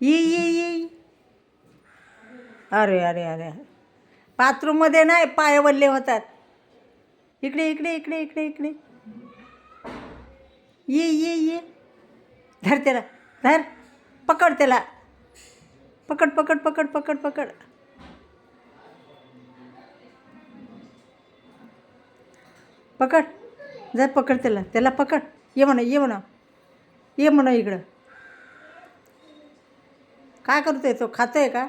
ये ये ये. अरे अरे अरे. बाथरूममध्ये नाही पाय वल्ले होतात. इकडे इकडे इकडे इकडे इकडे. ये ये ये. धर त्याला धर. पकड त्याला. पकड पकड पकड पकड पकड. पकड. जर पकड त्याला. त्याला पकड. ये म्हणा ये म्हणा. ये म्हणा इकडं. काय करतोय तो? खातोय का?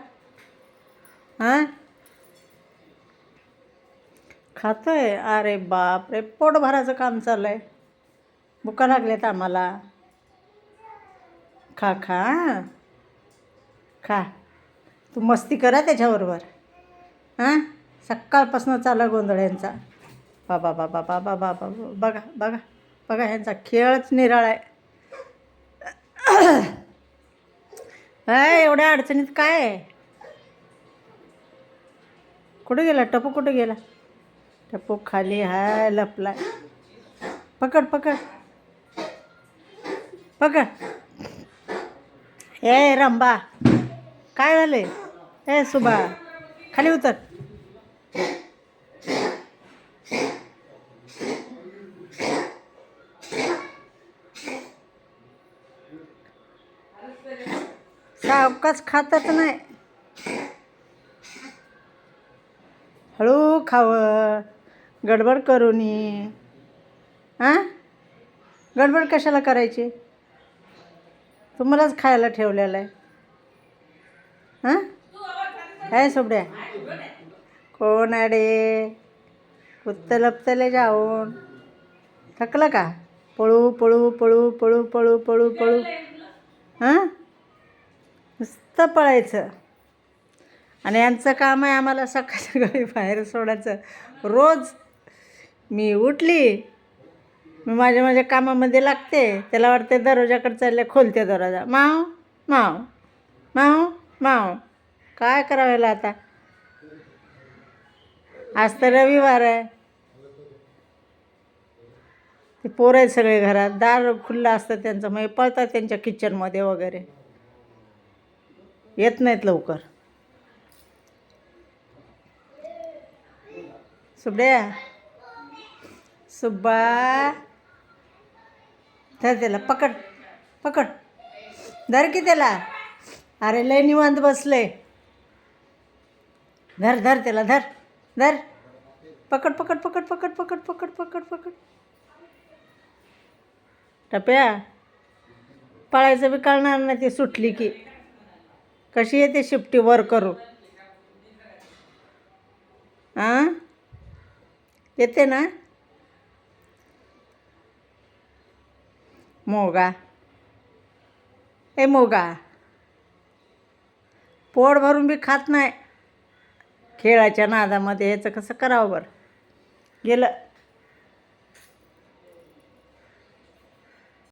हां? खातोय? अरे बाप रे पोट भरायचं काम चाललं आहे भुका लागल्यात आम्हाला. खा खा खा. तू मस्ती करा त्याच्याबरोबर. हां? सकाळपासून चाललं गोंधळ यांचा. बाबा बाबा बाबा बाबा बघा बघा बघा ह्यांचा खेळच निराळा आहे. काय एवढ्या अडचणीत काय? आहे कुठं गेला? टपू कुठं गेला? टपू खाली हाय लपलाय. पकड पकड. पकड. ए रंबा. काय झाले ए सुबा. खाली उतर. सावकाच खातच नाही. हळू खावं. गडबड करू नये हां गडबड कशाला करायची? तुम्हालाच खायला ठेवलेलं आहे. हां काय सोबड्या कोण अडे कुत्त लपतले जाऊन. थकलं का? पळू पळू पळू पळू पळू पळू पळू हां मस्त पळायचं. आणि यांचं काम आहे आम्हाला सकाळ सकाळी बाहेर सोडायचं. रोज मी उठली मी माझ्या माझ्या कामामध्ये लागते. त्याला वाटते दरवाजाकडे चालले खोलते दरवाजा. माव माव माव माव काय करावेला आता? आज तर रविवार आहे. ते पोरं आहेत सगळे घरात. दार खुल्लं असतं त्यांचं. मग पळतात त्यांच्या किचनमध्ये वगैरे. येत नाहीत लवकर. सुबड्या सुब्बा. धर त्याला पकड पकड. धर की त्याला. अरे लय निवांत बसले. धर धर त्याला धर धर. पकड पकड पकड पकड पकड पकड पकड पकड. टप्या पळायचं बी कळणार नाही ती सुटली की. कशी येते शिफ्टी वर करू? हां येते ना? मोगा. ए मोगा. पोट भरून बी खात नाही. खेळाच्या नादामध्ये ह्याचं कसं करावं बरं? गेलं.